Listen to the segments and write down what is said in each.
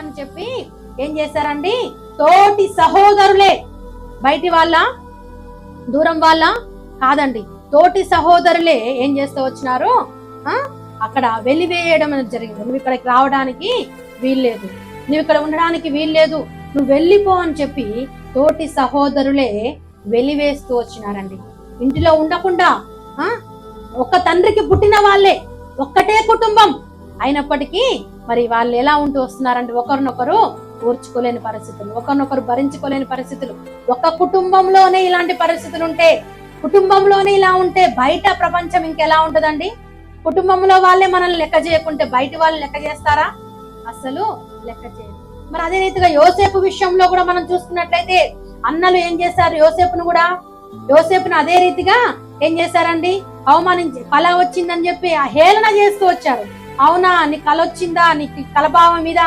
అని చెప్పి ఏం చేశారండి? తోటి సహోదరులే. బయటి వాళ్ళ దూరం వాళ్ళ కాదండి. తోటి సహోదరులే ఏం చేస్తూ వచ్చినారు అక్కడ వెలివేయడం అనేది జరిగింది. నువ్వు ఇక్కడికి రావడానికి వీల్లేదు. నువ్వు ఇక్కడ ఉండడానికి వీల్లేదు. నువ్వు వెళ్ళిపో అని చెప్పి తోటి సహోదరులే వెలివేస్తూ వచ్చినారండి. ఇంటిలో ఉండకుండా ఒక తండ్రికి పుట్టిన వాళ్ళే. ఒక్కటే కుటుంబం అయినప్పటికీ మరి వాళ్ళు ఎలా ఉంటూ వస్తున్నారంటే ఒకరినొకరు ఊర్చుకోలేని పరిస్థితులు ఒకరినొకరు భరించుకోలేని పరిస్థితులు. ఒక కుటుంబంలోనే ఇలాంటి పరిస్థితులు ఉంటే కుటుంబంలోనే ఇలా ఉంటే బయట ప్రపంచం ఇంకెలా ఉంటుందండి? కుటుంబంలో వాళ్ళే మనల్ని లెక్క చేయకుంటే బయట వాళ్ళు లెక్క చేస్తారా? అసలు లెక్క చేయరు. మరి అదే రీతిగా యోసేపు విషయంలో కూడా మనం చూసుకున్నట్లయితే అన్నలు ఏం చేశారు యోసేపును కూడా? యోసేపును అదే రీతిగా ఏం చేశారండి? అవమానించి పలా వచ్చిందని చెప్పి ఆ హేళన చేస్తూ వచ్చారు. అవునా నీ కళ వచ్చిందా నీకు కలభావం మీద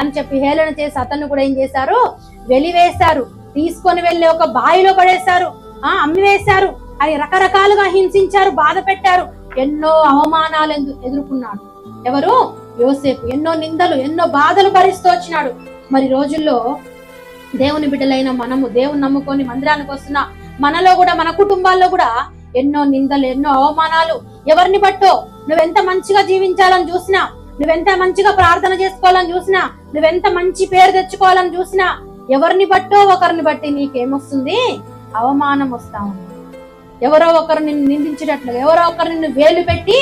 అని చెప్పి హేళన చేసి అతన్ని కూడా ఏం చేశారు? వెలివేశారు. తీసుకొని వెళ్ళి ఒక బావిలో పడేశారు. ఆ అమ్మి వేశారు అని రకరకాలుగా హింసించారు బాధ పెట్టారు. ఎన్నో అవమానాలు ఎదు- ఎదుర్కొన్నాడు. ఎవరు? యోసేపు. ఎన్నో నిందలు ఎన్నో బాధలు భరిస్తూ వచ్చినాడు. మరి రోజుల్లో దేవుని బిడ్డలైన మనము దేవుని నమ్ముకొని మందిరానికి వస్తున్న మనలో కూడా మన కుటుంబాల్లో కూడా ఎన్నో నిందలు ఎన్నో అవమానాలు ఎవరిని బట్టో నువ్వెంత మంచిగా జీవించాలని చూసినా నువ్వెంత మంచిగా ప్రార్థన చేసుకోవాలని చూసినా నువ్వెంత మంచి పేరు తెచ్చుకోవాలని చూసినా ఎవరిని బట్టో ఒకరిని బట్టి నీకేమొస్తుంది? అవమానం వస్తా ఉంది. ఎవరో ఒకరు నిన్ను నిందించేటట్లుగా ఎవరో ఒకరు నిన్ను వేలు పెట్టి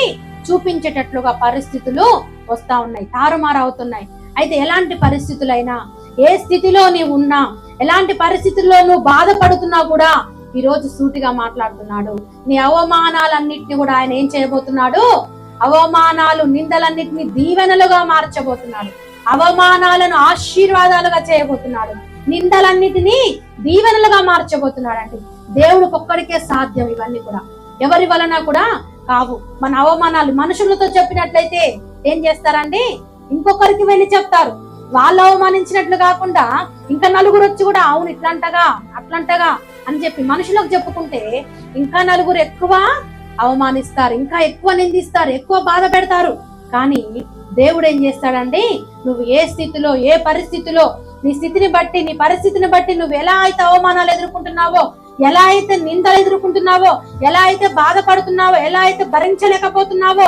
చూపించేటట్లుగా పరిస్థితులు వస్తా ఉన్నాయి తారుమారు అవుతున్నాయి అయితే ఎలాంటి పరిస్థితులైనా ఏ స్థితిలో నీవు ఉన్నా ఎలాంటి పరిస్థితుల్లో నువ్వు బాధపడుతున్నా కూడా ఈ రోజు సూటిగా మాట్లాడుతున్నాడు. నీ అవమానాలన్నిటిని కూడా ఆయన ఏం చేయబోతున్నాడు? అవమానాలు నిందలన్నిటిని దీవెనలుగా మార్చబోతున్నాడు. అవమానాలను ఆశీర్వాదాలుగా చేయబోతున్నాడు. నిందలన్నిటినీ దీవెనలుగా మార్చబోతున్నాడు అండి దేవుడికి ఒక్కడికే సాధ్యం ఇవన్నీ కూడా. ఎవరి వలన కూడా కావు. మన అవమానాలు మనుషులతో చెప్పినట్లయితే ఏం చేస్తారండి? ఇంకొకరికి వెళ్ళి చెప్తారు. వాళ్ళు అవమానించినట్లు కాకుండా ఇంకా నలుగురు వచ్చి కూడా అవును ఇట్లంటగా అట్లంటగా అని చెప్పి మనుషులకు చెప్పుకుంటే ఇంకా నలుగురు ఎక్కువ అవమానిస్తారు ఇంకా ఎక్కువ నిందిస్తారు ఎక్కువ బాధ పెడతారు. కానీ దేవుడు ఏం చేస్తాడండి నువ్వు ఏ స్థితిలో ఏ పరిస్థితిలో నీ స్థితిని బట్టి నీ పరిస్థితిని బట్టి నువ్వు ఎలా అయితే అవమానాలు ఎదుర్కొంటున్నావో ఎలా అయితే నిందలు ఎదుర్కొంటున్నావో ఎలా అయితే బాధపడుతున్నావో ఎలా అయితే భరించలేకపోతున్నావో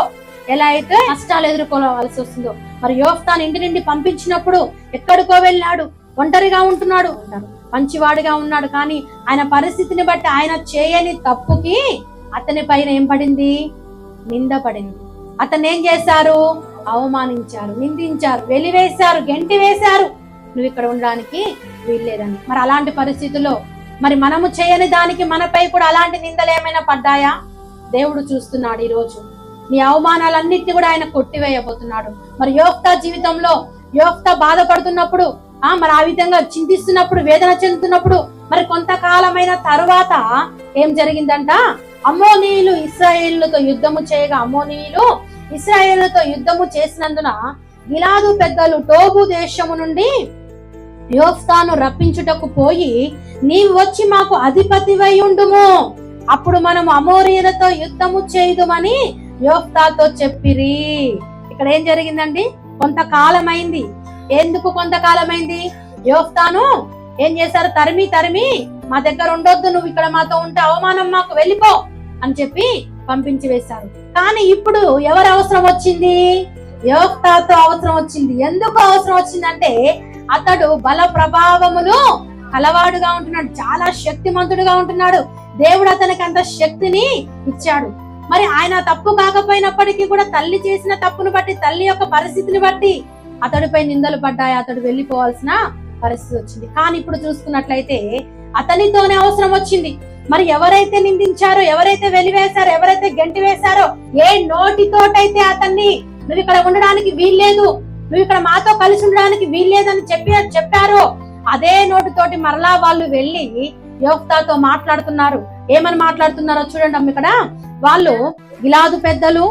ఎలా అయితే కష్టాలు ఎదుర్కోవాల్సి వస్తుందో మరి యోఫ్తాన్ ఇంటి నుండి పంపించినప్పుడు ఎక్కడికో వెళ్ళాడు ఒంటరిగా ఉంటున్నాడు మంచివాడుగా మంచివాడిగా ఉన్నాడు కానీ ఆయన పరిస్థితిని బట్టి ఆయన చేయని తప్పుకి అతని పైన ఏం పడింది? నింద పడింది. అతను ఏం చేశారు? అవమానించారు నిందించారు వెలివేశారు గెంటి వేశారు. నువ్వు ఇక్కడ ఉండడానికి వీల్లేదని. మరి అలాంటి పరిస్థితుల్లో మరి మనము చేయని దానికి మనపై కూడా అలాంటి నిందలు ఏమైనా పడ్డాయా? దేవుడు చూస్తున్నాడు ఈరోజు. నీ అవమానాలన్నిటిని కూడా ఆయన కొట్టివేయబోతున్నాడు. మరి యోక్త జీవితంలో యోక్త బాధపడుతున్నప్పుడు ఆ మరి ఆ విధంగా చింతిస్తున్నప్పుడు వేదన చెందుతున్నప్పుడు మరి కొంతకాలమైన తరువాత ఏం జరిగిందంట? అమోనీయులు ఇస్రాయేళ్ళతో యుద్ధము చేయగా అమోనీయులు ఇస్రాయేళ్ళతో యుద్ధము చేసినందున గిలాదు పెద్దలు టోబు దేశము నుండి యోఫ్తాను రప్పించుటకు పోయి నీవు వచ్చి మాకు అధిపతివై ఉండుము. అప్పుడు మనం అమోరీయులతో యుద్ధము చేయుదుమని యోఫ్తాతో చెప్పిరి. ఇక్కడ ఏం జరిగిందండి? కొంతకాలమైంది. ఎందుకు కొంతకాలమైంది? యోఫ్తాను ఏం చేశారు? తరిమి తరిమి మా దగ్గర ఉండొద్దు నువ్వు ఇక్కడ మాతో ఉంటే అవమానం మాకు వెళ్ళిపో. అని చెప్పి పంపించి వేశారు. కానీ ఇప్పుడు ఎవరు అవసరం వచ్చింది? యోక్తతో అవసరం వచ్చింది. ఎందుకు అవసరం వచ్చిందంటే అతడు బల ప్రభావమును కలవాడుగా ఉంటున్నాడు. చాలా శక్తిమంతుడుగా ఉంటున్నాడు. దేవుడు అతనికి అంత శక్తిని ఇచ్చాడు. మరి ఆయన తప్పు కాకపోయినప్పటికీ కూడా తల్లి చేసిన తప్పును బట్టి తల్లి యొక్క పరిస్థితిని బట్టి అతడిపై నిందలు పడ్డాయి. అతడు వెళ్ళిపోవాల్సిన పరిస్థితి వచ్చింది. కానీ ఇప్పుడు చూసుకున్నట్లయితే అతనితోనే అవసరం వచ్చింది. మరి ఎవరైతే నిందించారో ఎవరైతే వెలివేశారో ఎవరైతే గంటి వేశారో ఏ నోటితోటైతే అతన్ని నువ్వు ఇక్కడ ఉండడానికి వీల్లేదు నువ్వు ఇక్కడ మాతో కలిసి ఉండడానికి వీల్లేదని చెప్పి చెప్పారో అదే నోటితోటి మరలా వాళ్ళు వెళ్ళి యోక్తాతో మాట్లాడుతున్నారు. ఏమని మాట్లాడుతున్నారో చూడండి అమ్మ ఇక్కడ. వాళ్ళు గిలాదు పెద్దలు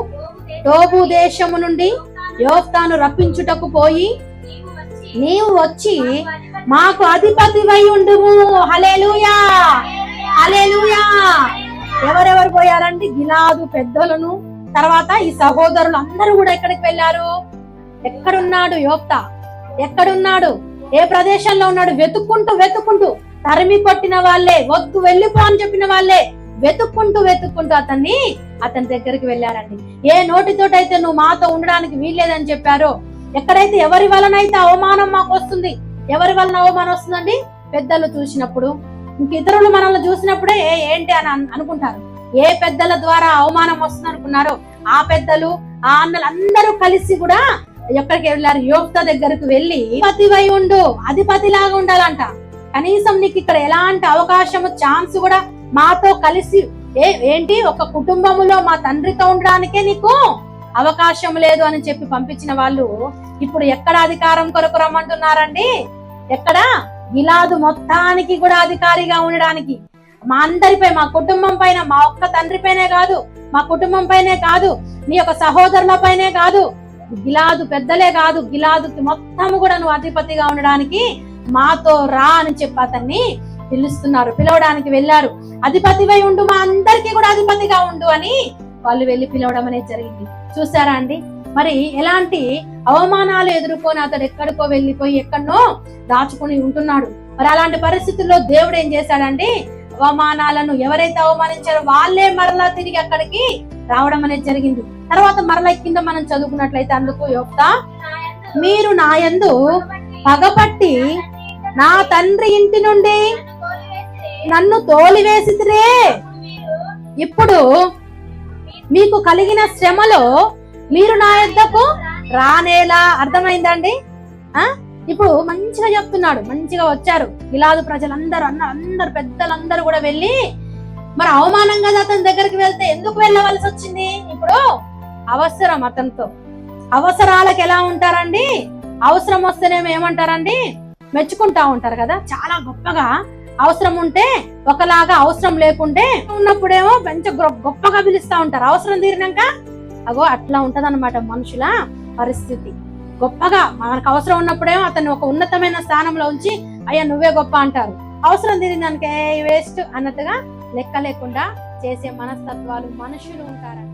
టోబు దేశము నుండి యోక్తాను రప్పించుటకు పోయి నీవు వచ్చి మాకు అధిపతివై ఉండుము. హలేలుయా ఎవరెవరు పోయారండి? గిలాదు పెద్దలను తర్వాత ఈ సహోదరులు అందరూ కూడా ఎక్కడికి వెళ్ళారు? ఎక్కడున్నాడు యోక్త ఎక్కడున్నాడు? ఏ ప్రదేశంలో ఉన్నాడు? వెతుక్కుంటూ వెతుక్కుంటూ. తరిమి కొట్టిన వాళ్ళే వద్దు వెళ్ళిపో అని చెప్పిన వాళ్ళే. వెతుక్కుంటూ వెతుక్కుంటూ అతన్ని అతని దగ్గరికి వెళ్ళారండి. ఏ నోటితోటైతే నువ్వు మాతో ఉండడానికి వీల్లేదని చెప్పారో ఎక్కడైతే ఎవరి వలన అయితే అవమానం మాకు వస్తుంది ఎవరి వలన అవమానం వస్తుందండి? పెద్దలు చూసినప్పుడు. ఇంక ఇతరులు మనల్ని చూసినప్పుడే ఏ ఏంటి అని అనుకుంటారు. ఏ పెద్దల ద్వారా అవమానం వస్తుంది అనుకున్నారో ఆ పెద్దలు ఆ అన్నలు అందరూ కలిసి కూడా ఎక్కడికి వెళ్ళారు? యోక్త దగ్గరకు వెళ్ళి అధిపతివై ఉండు అధిపతి లాగా ఉండాలంట. కనీసం నీకు ఇక్కడ ఎలాంటి అవకాశము ఛాన్స్ కూడా మాతో కలిసి ఏ ఏంటి? ఒక కుటుంబములో మా తండ్రితో ఉండడానికే నీకు అవకాశం లేదు అని చెప్పి పంపించిన వాళ్ళు ఇప్పుడు ఎక్కడ అధికారం కొరకు రమ్మంటున్నారండి? ఎక్కడ? గిలాదు మొత్తానికి కూడా అధికారిగా ఉండడానికి మా అందరిపై మా కుటుంబం పైన మా ఒక్క తండ్రి పైనే కాదు మా కుటుంబం పైనే కాదు నీ యొక్క సహోదరుల పైనే కాదు గిలాదు పెద్దలే కాదు గిలాదుకి మొత్తము కూడా నువ్వు అధిపతిగా ఉండడానికి మాతో రా అని చెప్పి అతన్ని పిలుస్తున్నారు పిలవడానికి వెళ్ళారు. అధిపతివై ఉండు మా అందరికీ కూడా అధిపతిగా ఉండు అని వాళ్ళు వెళ్ళి పిలవడం అనేది జరిగింది. చూసారా అండి? మరి ఎలాంటి అవమానాలు ఎదుర్కొని అతడు ఎక్కడికో వెళ్ళిపోయి ఎక్కడనో దాచుకుని ఉంటున్నాడు. మరి అలాంటి పరిస్థితుల్లో దేవుడు ఏం చేశాడండి? అవమానాలను ఎవరైతే అవమానించారో వాళ్ళే మరలా తిరిగి అక్కడికి రావడం అనేది జరిగింది. తర్వాత మరలా కింద మనం చదువుకున్నట్లయితే అందుకు యొక్క మీరు నా యందు పగపట్టి నా తండ్రి ఇంటి నుండి నన్ను తోలివేసిదిరే ఇప్పుడు మీకు కలిగిన శ్రమలో మీరు నా యుద్ధకు రానేలా అర్థమైందండి? ఆ? ఇప్పుడు మంచిగా చెప్తున్నాడు మంచిగా వచ్చారు. ఇలాదు ప్రజలందరూ అన్న అందరు పెద్దలందరూ కూడా వెళ్ళి మరి అవమానంగా అతని దగ్గరికి వెళ్తే ఎందుకు వెళ్ళవలసి వచ్చింది? ఇప్పుడు అవసరం అతనితో. అవసరాలకు ఎలా ఉంటారండి? అవసరం వస్తేనేమో ఏమంటారండి మెచ్చుకుంటా ఉంటారు కదా? చాలా గొప్పగా అవసరం ఉంటే ఒకలాగా అవసరం లేకుంటే ఉన్నప్పుడేమో మంచి గొప్పగా పిలుస్తా ఉంటారు. అవసరం తీరినాక అగో అట్లా ఉంటదన్నమాట మనుషుల పరిస్థితి. గొప్పగా మనకు అవసరం ఉన్నప్పుడేమో అతన్ని ఒక ఉన్నతమైన స్థానంలో ఉంచి అయ్యా నువ్వే గొప్ప అంటారు. అవసరం తిరిగి దానికి వేస్ట్ అన్నట్టుగా లెక్క లేకుండా చేసే మనస్తత్వాలు మనుషులు ఉంటారు